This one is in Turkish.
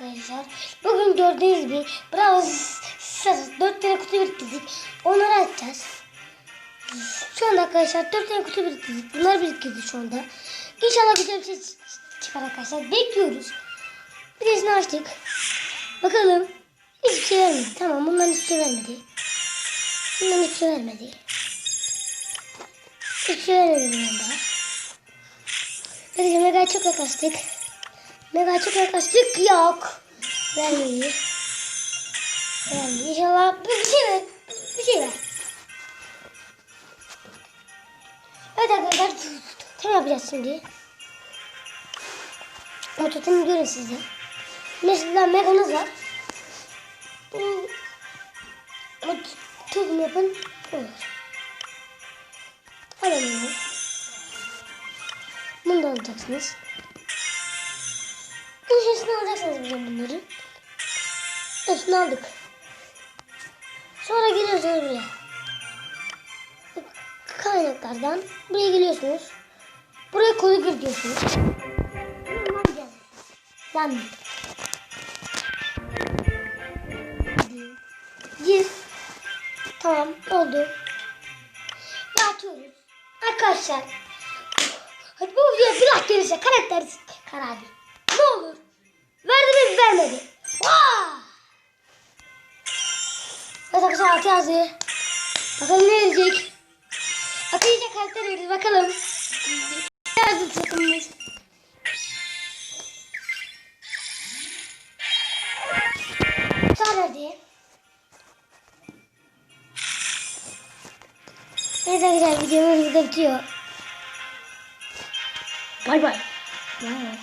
arkadaşlar. Bugün gördüğünüz gibi Bravo Stars 4 tane kutu biriktirdik. Onları açacağız. Şu anda arkadaşlar 4 tane kutu biriktirdik. Bunlar biriktirdik şu anda. İnşallah güzel bir şey çıkar arkadaşlar. Bekliyoruz. Birisini açtık. Bakalım. Hiçbir şey vermedi. Tamam bundan hiçbir şey vermedi. Bundan hiçbir şey vermedi. Hiçbir şey vermedi bundan da. Neyse mega çok yaklaştık. Mega çok yaklaştık. Yok. Vermedi. Vermedi. İnşallah bir şey ver. Bir şey ver. Evet arkadaşlar. Tam yapacağız şimdi. O totemi görün siz de. Mesela meganız var. Bu o totem yapın. Olur. Alın bunu. Bunu da alacaksınız. Bizim bunları. Hepsini aldık. Sonra geliyorsunuz buraya. Kaynaklardan buraya geliyorsunuz. Buraya kodu gir diyorsunuz. Lan. Gir. Tamam oldu. Ve atıyoruz. Arkadaşlar. Hadi bu videoya bir like gelirse karakter kararı. Ne olur. Vermedi. Aa! Evet arkadaşlar altı yazdı. Bakalım ne verecek. Akıyacak karakter verdi bakalım. Ne yazdı takımımız. Sağ verdi. Evet arkadaşlar videomuz burada bitiyor. Bay bay. Bay bay.